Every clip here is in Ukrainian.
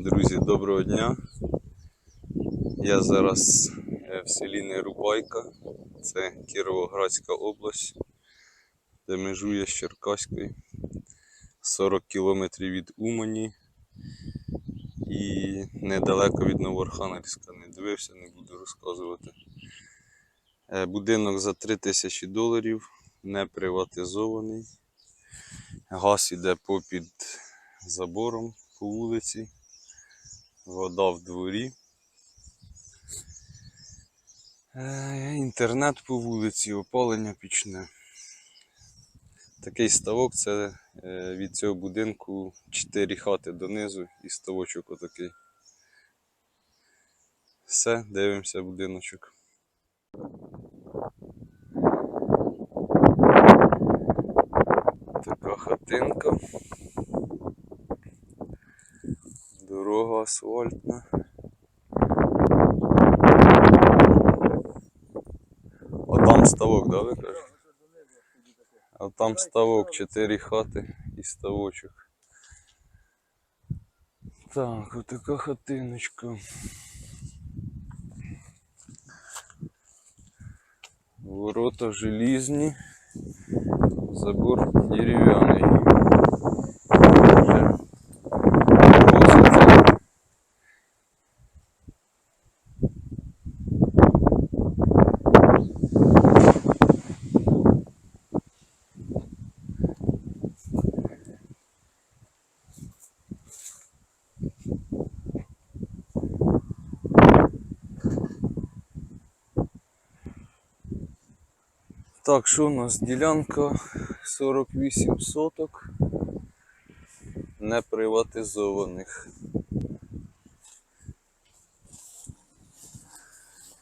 Друзі, доброго дня. Я зараз е, в селі Нерубайка, це Кіровоградська область, де межує з Черкаською. 40 кілометрів від Умані і недалеко від Новорхангельська. Не дивився, не буду розказувати. Е, Будинок за 3 тисячі доларів, не приватизований. Газ іде попід забором по вулиці вода в дворі. Е, Інтернет по вулиці, опалення пічне. Такий ставок це е, від цього будинку 4 хати донизу і ставочок отакий. Все, дивимося будиночок. Така хатинка. Дорога асфальтна. А там ставок, да, ви кажете? А там ставок, чотири хати і ставочок. Так, отака хатиночка. Ворота желізні, забор дерев'яний. Так, що у нас? Ділянка 48 соток неприватизованих.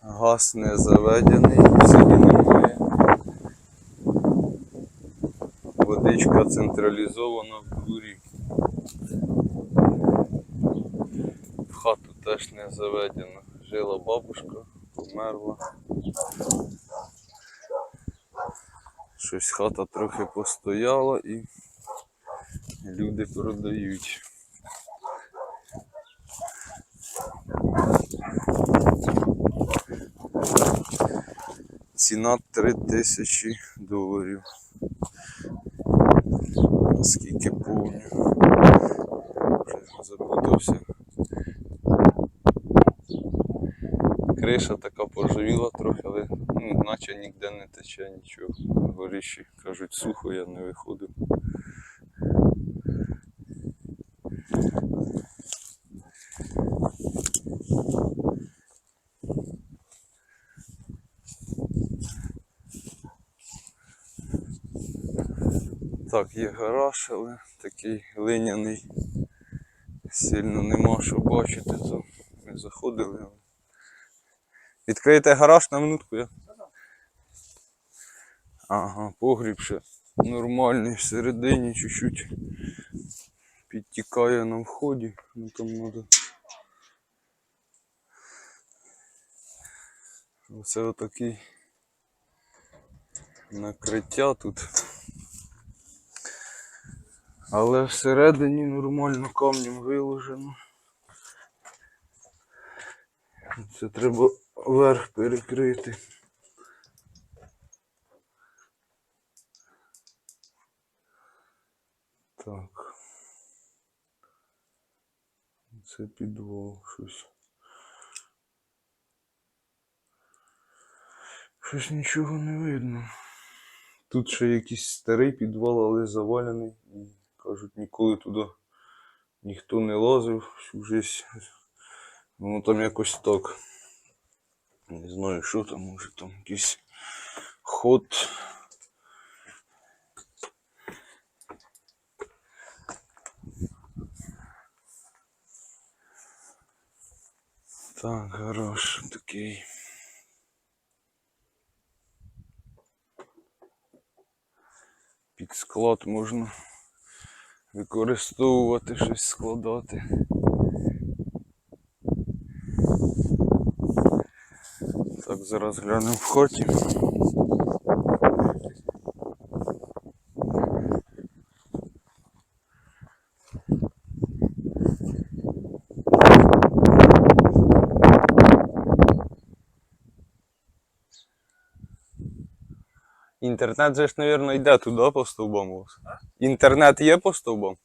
Газ не заведений, в немає. Водичка централізована в дворі. В хату теж не заведено. Жила бабушка, померла. Щось хата трохи постояла і люди продають. Ціна 3 тисячі доларів. Наскільки помню. Вже запутався. Криша така поржавіла трохи, але ну, наче ніде не тече нічого. Горіші кажуть, сухо я не виходив. Так, є гараж, але такий глиняний. Сильно нема що бачити, то ми заходили. Відкриєте гараж на минутку я. Ага, погріб ще нормальний всередині чуть-чуть підтікає на вході. Ну там треба. Оце отакий накриття тут. Але всередині нормально камнем виложено. Це треба верх перекрити. Так. Це підвал щось. Щось нічого не видно. Тут ще якийсь старий підвал, але завалений. І кажуть, ніколи туди ніхто не лазив жизнь. Ну там якось так. Не знаю, що там, може там якийсь ход. Так, гараж такий. Під склад можна використовувати щось складати. Так, за глянемо входе. Интернет Інтернет же ж, мабуть, йде туди по стовбам у вас. А? Інтернет є по стовбам?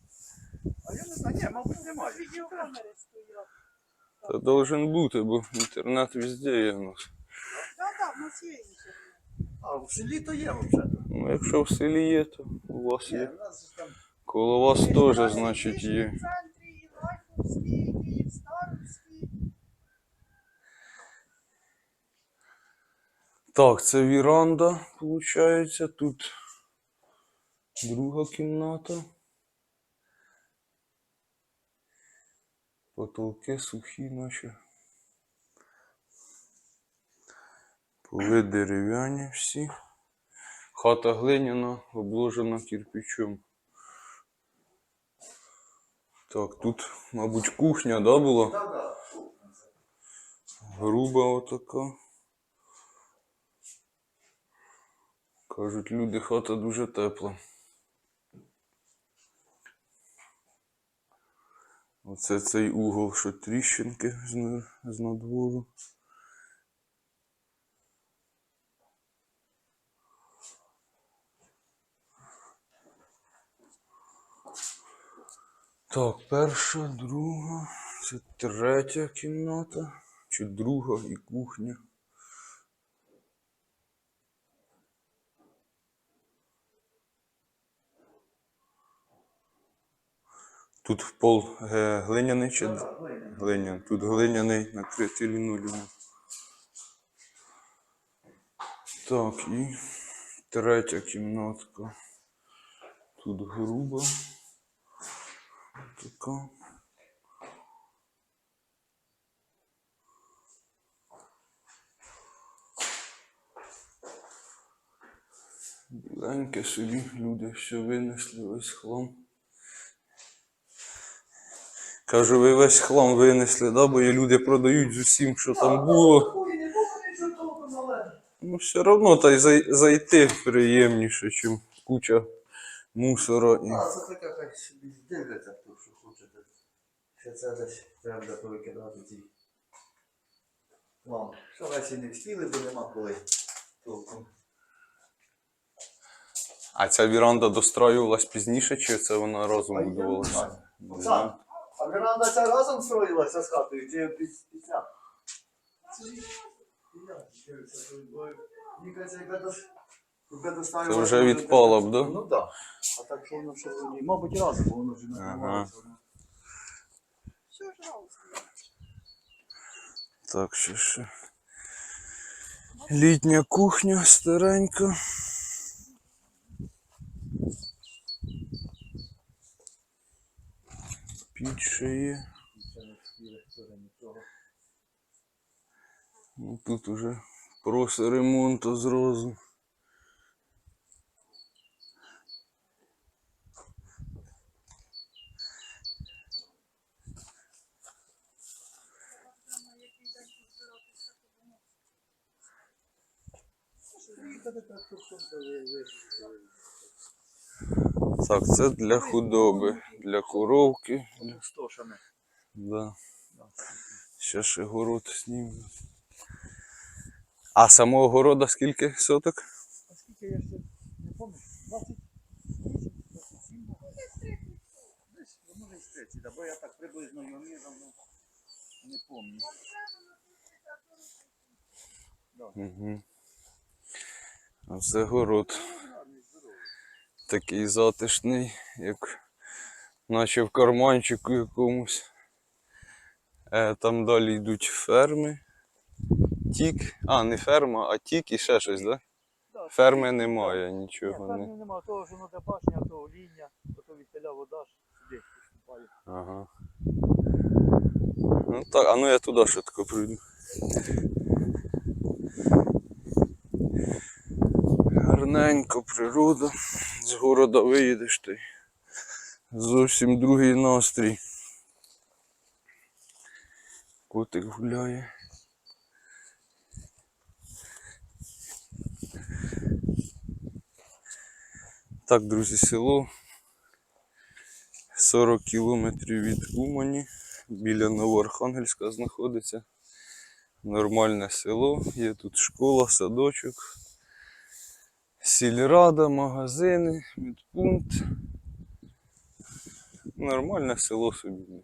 А я не знаю, ні, мабуть, немає. Та должен быть, бо интернет везде є у нас. Так, так, в нас є. А в селі то є взагалі. Ну, якщо в селі є, то у вас є. в нас там Коло вас теж, значить, є. І Лайфовський, і Київ Старицький. Так, це віранда, виходить. Тут друга кімната. Потолки сухі наче. Поли дерев'яні всі. Хата глиняна, обложена кирпичом. Так, тут, мабуть, кухня, да, була? Груба отака. Кажуть, люди, хата дуже тепла. Оце цей угол, що тріщинки з надвору. Так, перша, друга, це третя кімната, чи друга і кухня. Тут в пол е, глиняний чи глиняний? Тут глиняний накритий лінолеумом. Так, і третя кімнатка. Тут груба. Така. Біленьке собі люди все винесли, весь хлам. Кажу, ви весь хлам винесли, да? бо є люди продають з усім, що там було. Але. Ну, все одно та й зай- зайти приємніше, чим куча мусора. І... А, це така хай собі дивляться, що. Ще це десь треба повикидати ці. Вам. Що весі не встигли, бо нема коли. Толком. А ця віранда достроювалась пізніше, чи це вона разом будувалася? Не а веранда ця разом строїлася з хатою, чи піс- після? Мені кажеться, якби Це вже відпало б, да? Ну так. А так що воно ще мабуть, разом, бо воно вже ж галузь? Так, що ще. Літня кухня старенька. Піч ще є. Ну, тут уже просить ремонту зразу. Так, це для худоби, для коровки. Да. Ще ще город знімемо. А самого города скільки соток? А скільки я ще не пам'ятаю? 28, 27, може? Десь, може, і 30, бо я так приблизно його ну, не пам'ятаю. Угу. А це город. Такий затишний, як наче в карманчику якомусь. Е, там далі йдуть ферми. Тік. А, не ферма, а тік і ще щось, так? Да? Да, Ферми немає, Ні, нічого. ферми Не... нема, того ж воно де башня, того лінія, то відтеля вода ж сюди поступає. Ага. Ну так, а ну я туди швидко прийду. Гарненько природа. З города виїдеш ти. Зовсім другий настрій. Котик гуляє. Так, друзі, село 40 кілометрів від Умані, біля Новоархангельська знаходиться. Нормальне село, є тут школа, садочок. Сільрада, магазини, медпункт. Нормальне село собі.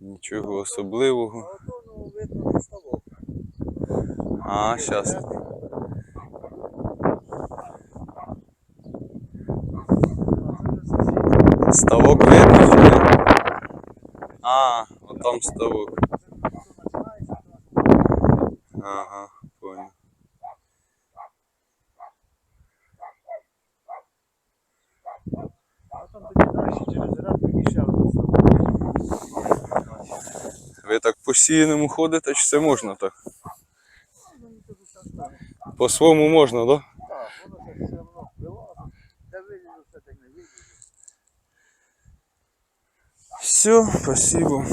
Нічого особливого. А не ставок. Видно? А, от там ставок. Ага, понял. А там тоді далі через ряд і ще один ставок. Ви так по сіяному ходите, чи це можна так? Одно. По-своєму можна? Да? Так, воно так все одно вилазить. Де вилізу, все так не вилізу. Все, спасибо.